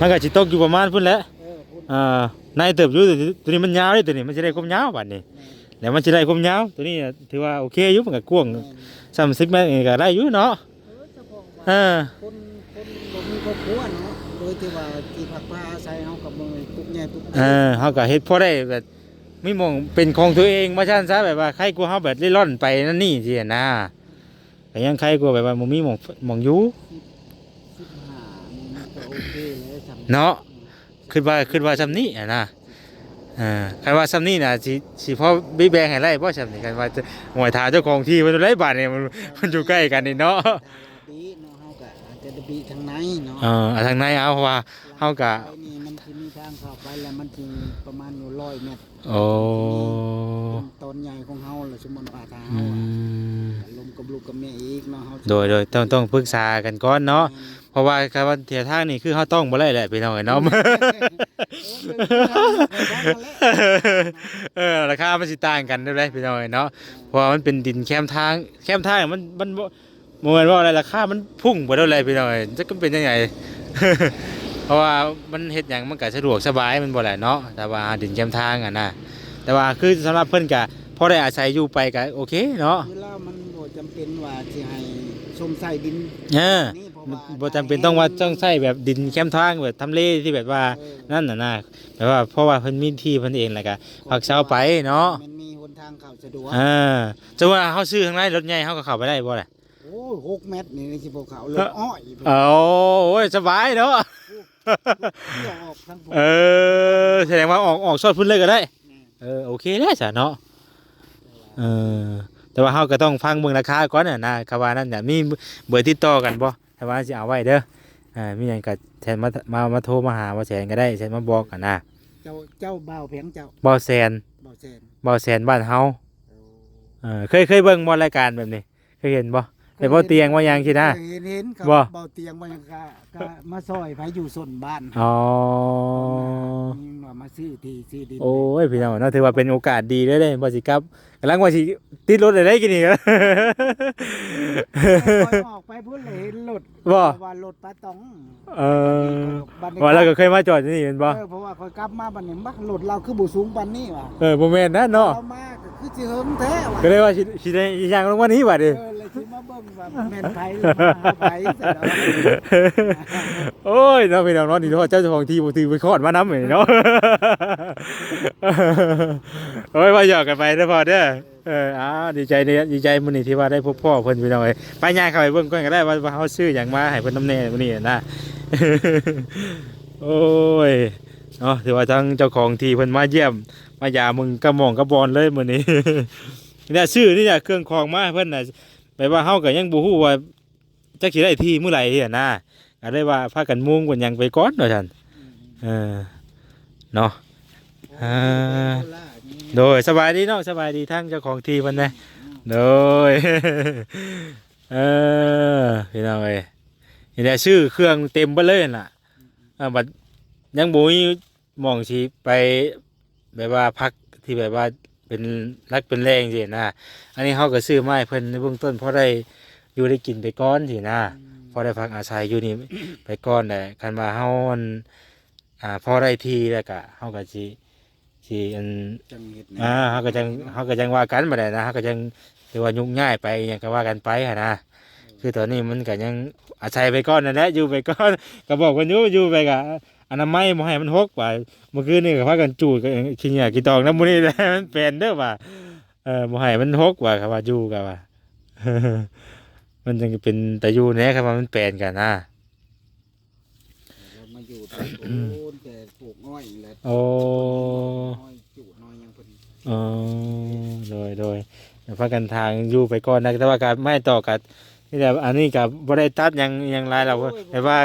[SPEAKER 1] มันก็สิตกอยู่ประมาณพุ่นแหละ
[SPEAKER 2] เออพุ่น
[SPEAKER 1] อ่านายเติบอยู่ตัวนี้ตัวนี้มันยาวเลยตัวนี้มันจะได้ความยาวบัดนี้แล้วมันจะได้ความยาวตัวนี้ถือว่าโอเคอยู่มันก็กว้าง
[SPEAKER 2] แม่น
[SPEAKER 1] สามสิบเมตรก็ได้อยู่เนาะ
[SPEAKER 2] เออเฉพาะ
[SPEAKER 1] เอ
[SPEAKER 2] ว่า
[SPEAKER 1] อ
[SPEAKER 2] คนคนบ่มีครอบครัวเนาะโดยที่ว่าที่พักผ้าอาศัยเฮากับมือตุกใหญ่ตุก
[SPEAKER 1] เออเฮาก็เฮ็ดพอได้แบบ ไม่มองเป็นของตัวเองว่าซั่นซะแบบว่าใครกลัวเฮาแบบเล่ร่อนไปนั่นนี่สินะก็ยังใครกลัวแบบว่าบ่มีหมองหมองอยู่
[SPEAKER 2] 15นี่มันก็โอเคเลยทำ
[SPEAKER 1] เนาะคิดว่าคิดว่าซำนี้อะนะเออคันว่าซำนี้น่ะสิสิพอบีแบงให้ไล่บ่ซำนี้คันว่าจะหวยทาเจ้าของที่มันไล่บาดเนี่ยมันมันอยู่ใกล้กันนี่เนาะ
[SPEAKER 2] ดีเนาะเฮาก็อาจจะได้บีทางในเนาะ
[SPEAKER 1] เออเอาทางในเอาเพราะว่าเฮาก็
[SPEAKER 2] ไปนี่มันสิมีทางเข้าไปแล้วมันสิประมาณอยู่100เมตร
[SPEAKER 1] โอ้
[SPEAKER 2] เป็นต้นใหญ่ของเฮาล่ะสมมุติว่าถ้า
[SPEAKER 1] อื
[SPEAKER 2] เฮาอะ
[SPEAKER 1] ม
[SPEAKER 2] ลมกับลูกกับแม่อีกเนาะเฮา
[SPEAKER 1] โดยโดยต้องต้องปรึกษากันก่อนเนาะเพราะว่าคำว่าเทียทางนี่คือเฮาต้องบ่ได้แหละพี่น้องเอ้ยเนาะเออราคามันสิต่างกันได้ไหมพี่น้องเอ้ยเนาะเพราะว่ามันเป็นดินแคมทางแคมทางมันมันบ่บ่แม่นว่าอะไรราคามันพุ่งบ่ได้เลยพี่น้องเอ้ยจะก็เป็นยังไง เพราะว่ามันเฮ็ดหยังมันก็สะดวกสบายมันบ่แหละเนาะแต่ว่าดินแคมทางอะนะแต่ว่าคือสำหรับเพิ่นก็พอได้อาศัยอยู่ไปก็โอเคเนาะ
[SPEAKER 2] คือแล้วมันบ่จำเป็นว่าสิให้ชมใส่ดิน
[SPEAKER 1] เออ
[SPEAKER 2] นี่เพราะว่า
[SPEAKER 1] บ่จำเป็นต้องว่าต้องใช้แบบดินแคมทางแบบทำเลที่แบบว่า
[SPEAKER 2] เออ
[SPEAKER 1] นั่นน่ะนะแบบว่าเพราะว่าเพิ่นมีที่เพิ่นเองแหละก็พักเช้าไปเนาะ
[SPEAKER 2] มันมีหนทางเข้าสะดวก
[SPEAKER 1] อ่าจะว่าเฮาซื้อข้างในรถใหญ่เฮาก็เข้าไปได้บ่ล่ะ
[SPEAKER 2] โอ้ยหกเมตรนี่ในสิบ่เขาเลยอ้อยไป
[SPEAKER 1] เอาโอ้ยสบายเนาะ
[SPEAKER 2] เที่ยวออกทั้งพวก
[SPEAKER 1] เออแสดงว่าออกออกซอดพุ่นเลยก็ได้ เออโอเคแล้วจ้ะเนาะเออแต่ว่าเฮาก็ต้องฟังเบิ่งราคาก่อนน่ะนะคำว่านั่นน่ะมีเบอร์ติดต่อกันบ่ถ้าว่าสิเอาไว้เด้ออ่ามีหยังก็แทนมามามาโทรมาหาบ่แสนก็ได้แทนมาบอกกันนะ
[SPEAKER 2] เจ้าเจ้าบ่าวแผงเจ้า
[SPEAKER 1] บ่แสน
[SPEAKER 2] บ่าวแซน
[SPEAKER 1] บ่แสนบ้านเฮาเออเคยเคยเบิ่งบ่รายการแบบนี้เคยเห็นบ่ แต่บ่เตียงว่าหยังสินะ
[SPEAKER 2] เห็นเห็นเขา
[SPEAKER 1] บ่
[SPEAKER 2] เบาเตียงบ่ยังก็ก็มาซอยไผอยู่ส่วนบ้าน
[SPEAKER 1] อ๋อ
[SPEAKER 2] นี่ว่ามาซื้อที่ซื้อดิน
[SPEAKER 1] โอ้ยพี่น้องเนาะถือว่าเป็นโอกาสดีเลยเลยบ่สิครับกำ ลังว่าสิติดรถได้ได้กินอีกแล้ว
[SPEAKER 2] คอยออกไปพุ่นเลยเห็นรถ
[SPEAKER 1] บ่
[SPEAKER 2] ว่ารถปลาตอง
[SPEAKER 1] เออ
[SPEAKER 2] บัดนี้
[SPEAKER 1] ว่าเราก็เคยมาจอดที่นี่เป็นบ่
[SPEAKER 2] เออเพราะว่าคอยกลับมาบัดนี้บักรถเราคือบ่สูงปานนี้ว่ะ
[SPEAKER 1] เออบ่แม่นนะเนาะ
[SPEAKER 2] เรามาก็คือสิเฮิงแท้ว่ะ
[SPEAKER 1] ก็เลยว่าสิสิได้สิย่างลงมานี้บัด
[SPEAKER 2] เอ
[SPEAKER 1] นี้
[SPEAKER 2] อเลยสิมาเบิ่งว่าแม่นไผหรือมาหาไผซะเนาะ
[SPEAKER 1] โอ้ยเนาะพี่น้องเนาะนี่เจ้าเจ้าของที่บ่ถือไปคอดมานำนี่เนาะโอ้ยว่าหยอกกันไปเด้อพ่อเด้อ เอออ้าดีใจเนี่ยดีใจมื้อนี้ที่ว่าได้พบพ่อเพิ่นพี่น้องเอ้ยไปย่างเข้าไปเบิ่งก่อนก็ได้ว่าว่าเฮาซื้อหยังมาให้เพิ่นนำแน่มื้อนี้นะโอ้ยเนาะถือว่าทั้งเจ้าของที่เพิ่นมาเยี่ยม มายามึงกระหม่องกระบอนเลยมื้อนี้เนี่ยชื่อนี่เนี่ยเครื่องคองมาเพิ่นน่ะแปลว่าเฮาก็ยังบ่ฮู้ว่าจักสิได้ที่มื้อไหร่อะนะก็เลยว่าพากันมุ่งกันหยังไปก่อนว่าซั่นเออเนาะอ่า โดยสบายดีเนาะสบายดีทั้งเจ้าของทีมันนะโดยเออพี่น้องเอ้ยนี่แหละชื่อเครื่องเต็มเบดเลยน่ะอ่าบัดยังบ่มีหมองสิไปแบบว่าพักที่แบบว่าเป็นรักเป็นแรงสินะอันนี้เฮาก็ซื้อไม้เพิ่นในเบื้องต้นเพอได้อยู่ได้กินไปก่อนสินะพอได้พักอาศัยอยู่นี่ไปก่อนแต่คันว่าเฮาอันอ่าพอได้ทีแล้วก็เฮาก็สิ สิอัน
[SPEAKER 2] จังเฮ็ด
[SPEAKER 1] อ่าเฮาก็จังเฮาก็จังว่ากันบ่ได้นะเฮาก็จังถือว่ายุ่งง่ายไปหยังก็ว่ากันไปหั่นนะคือตอนนี้มันก็ยังอาศัยไปก่อนนั่นแหละอยู่ไปก่อน ก็บอกกันอยู่อยู่ไปก็อนามัยบ่ให้มันหกว่าเมื่อคืนนี่ก็พากันจูดกันขี้เหงื่อขี้ตองน้ำมื้อนี้แหละมันเป็นเด้อว่าเออบ่ให้มันหกว่าครับว่าอยู่ก็ว่า มันจังเป็นแต่อยู่แหน่ครับว่ามันเป็นกันนะ
[SPEAKER 2] เรามาอยู่แต่โอนแต่ปลูก อ้อยนี่แหละ
[SPEAKER 1] โอ้
[SPEAKER 2] อ้อยจุน้อยยังเพิ่น
[SPEAKER 1] อ๋อโดยโดยพากันทางอยู่ไปก่อนนะแต่ว่าการไม่ต่อกันนี่แหละอันนี้กับบ่ได้ตัดหยังหยังหลายเราแต่ว่า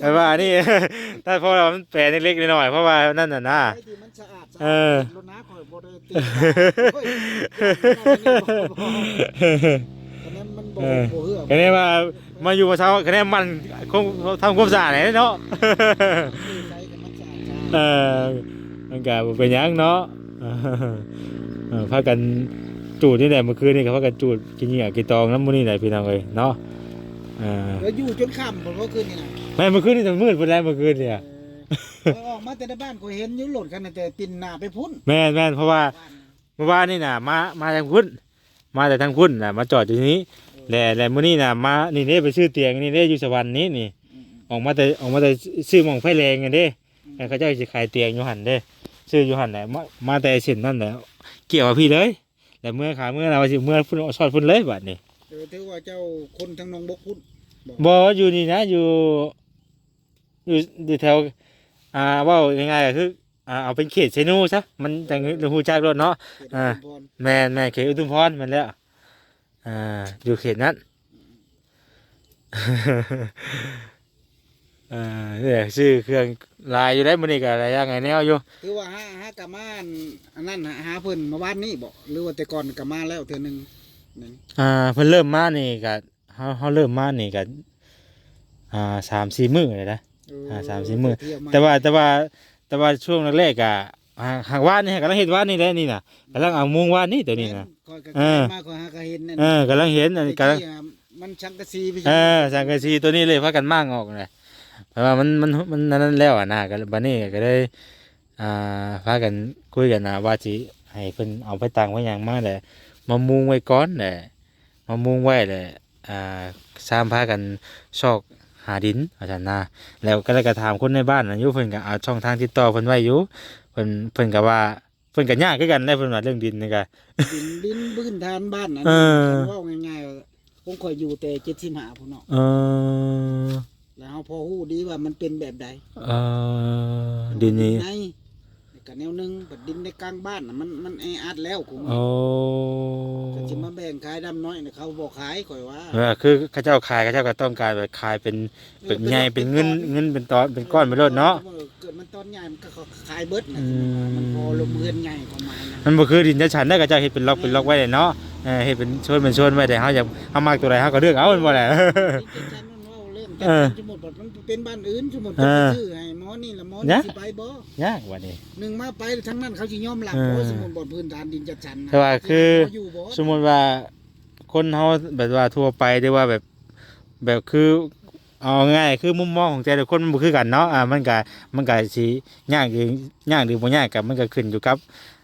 [SPEAKER 1] แต่ว่าอันนี้ถ้าพอเรามันแปลเล็กๆน้อยๆเพราะว่านั่นน่ะนะ
[SPEAKER 2] ไอ้ที่มันสะอาดสะ
[SPEAKER 1] เอ
[SPEAKER 2] อา
[SPEAKER 1] อ
[SPEAKER 2] ดรถน้าข่อยบ่ได้ติดโอ้ยคะแนนมันบ่
[SPEAKER 1] เออ
[SPEAKER 2] บ่เหือ
[SPEAKER 1] คะแนนว่ามาอยู่กับเช้าคะแนนมันคงทำความสะอาดไหนเนาะ
[SPEAKER 2] ใส่กัน มันสะอาด
[SPEAKER 1] เออมันก็บ่เป็นหยังเนาะเออเออพากันจูดนี่แหละเมื่อคืนนี่ก็พากันจูดกินเหงื่อกินตองน้ำมูนี่แหละพี่น้องเอ้ยเนาะเออ
[SPEAKER 2] แล้วอยู่จนค่ำบ่ว่าคืนนี่น่ะ
[SPEAKER 1] ไม่เมื่อคืนนี่จะมืดไปแล้วเมื่อคืนเนี่ย
[SPEAKER 2] เออออกมาแต่ในบ้านก็เห็นอยู่โหลดกันแต่ปินหน้าไปพุ่น
[SPEAKER 1] แม่นแม่นเพราะว่า
[SPEAKER 2] บ้าน
[SPEAKER 1] เมื่อวานนี่น่ะมามาทางพุ่นมาแต่ทางพุ่นน่ะมาจอดอยู่ที่นี้แหละแหละมื้อนี้น่ะมานี่เด้ไปซื้อเตียงนี่เด้อยู่สวรรค์นี้นี่
[SPEAKER 2] อืม
[SPEAKER 1] ออกมาแต่ออกมาแต่ซื้อหมองไฟแรงกันเด้ แต่เขาเจ้าสิขายเตียงอยู่หั่นเด้ซื้ออยู่หั่นแหละมามาแต่เส้นนั่นแหละเกี่ยวกับพี่เลยแต่เมื่อขาเมื่อเราสิเมื่อพุ่นเอาซอดพุ่นเลยบัดนี้
[SPEAKER 2] เออถือว่าเจ้าคนทางหนองบกพุ่น
[SPEAKER 1] บ่อยู่นี่นะอยู่อยู่อยู่แถวอ่าเว้ายังไงก็คืออ่าเอาเป็นเขตเซนูซะมันจังฮู้จักรถเนาะ
[SPEAKER 2] เขต
[SPEAKER 1] อ่า
[SPEAKER 2] อุดรพร
[SPEAKER 1] แม่นแม่เขตอุทุมพรมันแล้วอ่าอยู่เขตนั้น อ่าเนี่ยชื่อเครื่องลายอยู่ได้มันนี่กับอะไรยังไงแนวอยู่
[SPEAKER 2] ถือว่าหาหากะมานอันนั้นหาหาเพิ่นเมาบ้านนี้บ่หรือว่าแต่ก่อนกะมาแล้วเทื่อหนึงนั่น
[SPEAKER 1] อ่าเพิ่นเริ่มมานี่กับเขาเขาเริ่มมานี่กับอ่าสามสี่มื้อเลยนะ
[SPEAKER 2] เออ
[SPEAKER 1] อ่าสามสี่มื้อ
[SPEAKER 2] เที่ยวม
[SPEAKER 1] แต่ว่าแต่ว่าแต่ว่าช่วงแรกๆอะหาหางว่านนี่กำลังเห็นว่านนี่แหละนี่น่ะกำลังเอามุงว่านนี่ตัวนี้นะ
[SPEAKER 2] คอยกะ
[SPEAKER 1] เออ
[SPEAKER 2] มาคอยหากะเห็นนั่น
[SPEAKER 1] เออกำลังเห็นอันนี้กำลัง
[SPEAKER 2] ไอ้ที่อะมันชังกะซีไป
[SPEAKER 1] เออสังกะสีตัวนี้เลยพากันมั่งออกเลย เพราะว่ามันมันมันนั่นแล้วอะนะก็บัดนี้ก็เลยอ่าพากันคุยกันนะว่าสิให้เพิ่นเอาไปตังไว้อย่างมาแหละมามุงไว้ก่อนแหละมามุงไว้แหละอ่าสร้างพากันซอกหาดินอาจารย์นะแล้วก็เลยก็ถามคนในบ้านนะอยู่เพิ่นก็เอาช่องทางติดต่อเพิ่นไว้อยู่เพิ่นเพิ่นก็ว่าเพิ่นก็ยากคือกันได้เพิ่นว่าเรื่องดินนี่ก็
[SPEAKER 2] ดินดินพื้นฐานบ้านนั้น
[SPEAKER 1] เออ
[SPEAKER 2] คันเว่าง่ายๆผมคอยอยู่แต่75พุ่นเนาะ
[SPEAKER 1] เออ
[SPEAKER 2] แล้วเฮาพอฮู้ดีว่ามันเป็นแบบใด
[SPEAKER 1] เออดินนี้
[SPEAKER 2] ในกับแนวหนึงบัดดินในกลางบ้านน่ะมันมันแออัดแล้วกู
[SPEAKER 1] โอ้
[SPEAKER 2] ก็สิมาแบ่งขายดำน้อยน่ะเขาบ่ขายข่อยว่า
[SPEAKER 1] เออคือเข้าเจ้าขายเข้าเจ้าก็ต้องการแบบขายเป็นเป็นใหญ่เป็นเงินเงินเป็นตอนเป็นก้อนไปโลดเนาะ
[SPEAKER 2] เกิดมันตอนใหญ่มันก็ขายเบิดน่ะ
[SPEAKER 1] อืม
[SPEAKER 2] มันพอลมเฮือนใหญ่ประมาณนั้น
[SPEAKER 1] มันบ่คือดินจะฉันได้ก็เจ้าเฮ็ดเป็นล็อกเป็นล็อกไว้เลยเนาะเออเฮ็ดเป็นชวนเป็นชวนไว้แต่เฮาอยากเฮามากตัวใดเฮาก็เลือกเอามันบ่แหละ
[SPEAKER 2] ที่ฉันมันเว้าเรื่อง แต่
[SPEAKER 1] เออ
[SPEAKER 2] สมมุติว่ามันเป็นบ้านอื่นสมมุติ
[SPEAKER 1] เอ
[SPEAKER 2] จะ
[SPEAKER 1] อ
[SPEAKER 2] ซื้อให้หมอนี่ละหมอ
[SPEAKER 1] เนี่
[SPEAKER 2] นี่
[SPEAKER 1] ย
[SPEAKER 2] สิไปบ่
[SPEAKER 1] ยากว่านี้
[SPEAKER 2] หนึ่งมาไปทั้งนั้นเขาสิยอมรับ
[SPEAKER 1] เออ
[SPEAKER 2] เพราะสมมุติบ่พื้นฐานดินจัดสรรนะ
[SPEAKER 1] แต่ว่าคือ
[SPEAKER 2] สิให้หมอยู่บ่
[SPEAKER 1] สมมุติว่าคนเฮาแบบว่าทั่วไปหรือว่าแบบแบบคือเอาง่ายคือมุมมองของแต่ละคนมันบ่คือกันเนาะอ่ามันก็มันก็สิยากหรือยากหรือบ่ยากก็มันก็ขึ้นอยู่กับ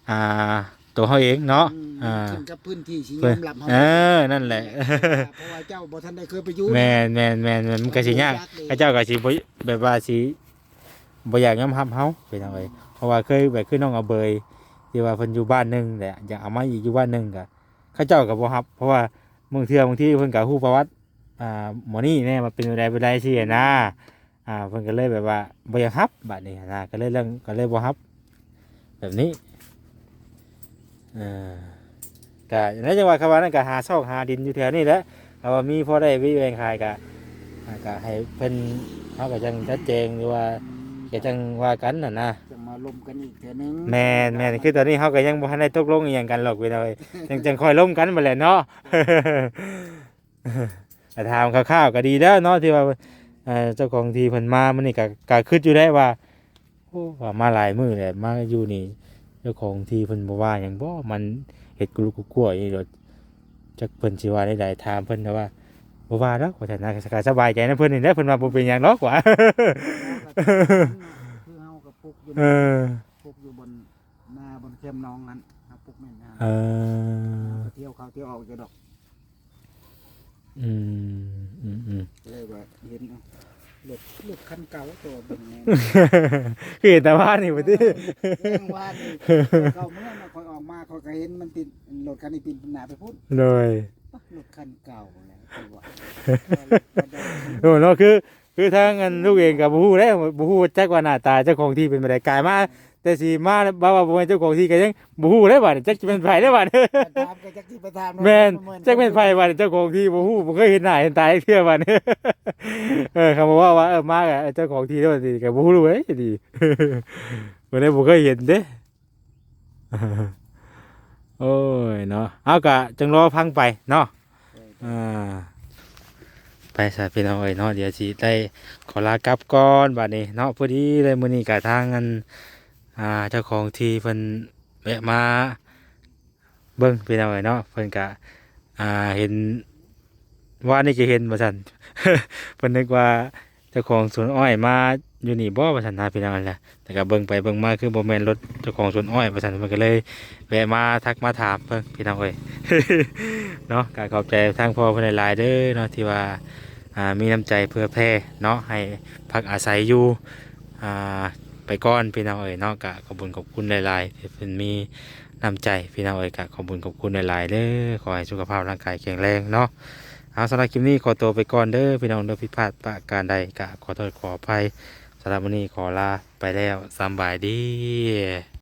[SPEAKER 1] อ่า ตัวเฮาเองเนาะ
[SPEAKER 2] อืม
[SPEAKER 1] อ่า
[SPEAKER 2] ขึ้นกับพื้นที่สิย
[SPEAKER 1] เพิ่
[SPEAKER 2] อนมรับเฮา
[SPEAKER 1] เออนั่นแหละ
[SPEAKER 2] เพราะว่าเจ้าบ่ทันได้เคยไปอยู่
[SPEAKER 1] แม่นแม่นแม่นแม่นมันก็สิยากข้าเจ้าก็สิบ่แบบว่าสิบ่อยากยอมรับเฮาเป็นจังไดเพราะว่าเคยแบบคือน้องเอาเบยที่ว่าเพิ่นอยู่บ้านหนึงแหละอยากเอามาอีกอยู่บ้านหนึงก็ข้าเจ้าก็บ่รับเพราะว่าบางเทื่อบางทีเพิ่นก็ฮู้ประวัติอ่าหมอนี่แน่มาเป็นอะไรเป็นไรสินะอ่าเพิ่นก็เลยแบบว่าบ่อยากรับบัดนี้นะก็เลยเรื่องก็เลยบ่รับแบบนี้เออก็ในจังหวัดคำว่านั้นก็หาซอกหาดินอยู่แถวนี้แหละถ้าว่ามีพอได้วิแวงขายก็อ่าก็ให้เพิ่นเขาก็จังชัดแจงหรือว่าก็จังว่ากันน่ะนะ
[SPEAKER 2] จะมาลมกันอีกเทื่อนึง
[SPEAKER 1] แม่นแม่นคือตอนนี้เฮาก็ยังบ่ทันได้ตกลงอีหยังกันหรอกพี่น้องเอ้ยจังจังค่อยล้มกันบ่แหละเนาะแต่ถามคร่าวๆก็ดีแล้วเนาะที่ว่าเอ่อเจ้าของที่เพิ่นมามื้อนี้ก็ก็คิดอยู่ได้ว่าโอ้ว่ามาหลายมื้อแหละมาอยู่นี่ เจ้าของที่เพิ่นบ่ว่าหยังบ่มันเฮ็ดกุลุกกุกลัวอีโดดจักเพิ่นสิว่าได้ๆถามเพิ่นแต่ว่าบ่ว่าดอกว่าแต่น่าก็สบายใจนะเพิ่นนี่แหละเพิ่นว่าบ่เป็นหยังดอกว่า
[SPEAKER 2] คือเฮากับปุกอยู่
[SPEAKER 1] เออ
[SPEAKER 2] ปุกอยู่บนหน้าบนเข้มน้องนั้นครับปุกแม่นนะ
[SPEAKER 1] เออ
[SPEAKER 2] เที่ยวเขาเที่ยวออกจะดอก
[SPEAKER 1] อืมอืมอืม
[SPEAKER 2] เลยว่าเห็น เอารถรถคันเก่าตัวเป็นแนว
[SPEAKER 1] คือเห็นแต่ว่านี่บ่ติ
[SPEAKER 2] แจ้งว่านี่เขาเมื่อมาคอยออกมาคอยก็เห็นมันติดรถคันนี้ติดหนาไปพุ่น
[SPEAKER 1] เลย
[SPEAKER 2] ปะรถคันเก่าแล้วตัว
[SPEAKER 1] โอ้เนาะคือ คือทางอันลูกเองก็บ่ฮู้เด้บ่ฮู้จักว่าหน้าตาเจ้าของที่เป็นบ่ได้กลายมา แต่สิมาบ่าว่าบ่แม่นเจ้าของที่ก็ยังบ่ฮู้ได้บัดจักสิเป็นไผได้บัด
[SPEAKER 2] ถามก็จักที่ไปถาม
[SPEAKER 1] แม่นจักเป็นไผบัดเจ้าของที่บ่ฮู้บ่เคยเห็นหน้าเห็นตาเทื่อบัดเออคำว่าว่าเออมาก็เจ้าของที่แล้วสิก็บ่ฮู้เว้ยดีบ่ได้บ่เคยเห็นเด้โอ้ยเนาะเอาก็จังรอพังไปเนาะอ่าไปสายเป็นเอาไว้เนาะเดี๋ยวสิได้ขอลากลับก่อนบัดนี้เนาะพอดีเลยมื้อนี้ก็ทางอัน อ่าเจ้าของที่เพิ่นแวะมาเบิ่งเป็นเอาไว้เนาะเพิ่นก็อ่าเห็นว่านี่ก็เห็นว่าซั่นเพิ่นนึกว่าเจ้าของสวนอ้อยมาอยู่นี่บ่ว่าซั่นนะพี่น้องแหละแต่ก็เบิ่งไปเบิ่งมาคือบ่แม่นรถเจ้าของสวนอ้อยว่าซั่นเพิ่นก็เลยแวะมาทักมาถามเพิ่นพี่น้องเอ้ยเนาะก็ขอบใจทางพ่อเพื่นหลายๆเด้อเนาะที่ว่าอ่ามีน้ำใจเพื่อแพร่เนาะให้พักอาศัยอยู่อ่า ไปก้อนพี่น้องเอ๋ยเนาะกะขอบคุญขอบคุณหลายๆที่เป็นมีน้ำใจพี่น้องเอ๋ยกะขอบคุญขอบคุณหลายๆเด้อขอให้สุขภาพร่างกายแข็งแรงเนาะเอาสำหรับคลิปนี้ขอตัวไปก่อนเด้อพี่น้องเด้อพิพาดประการใดกะขอโทษขออภัยสำหรับวันนี้ขอลาไปแล้วสบายดี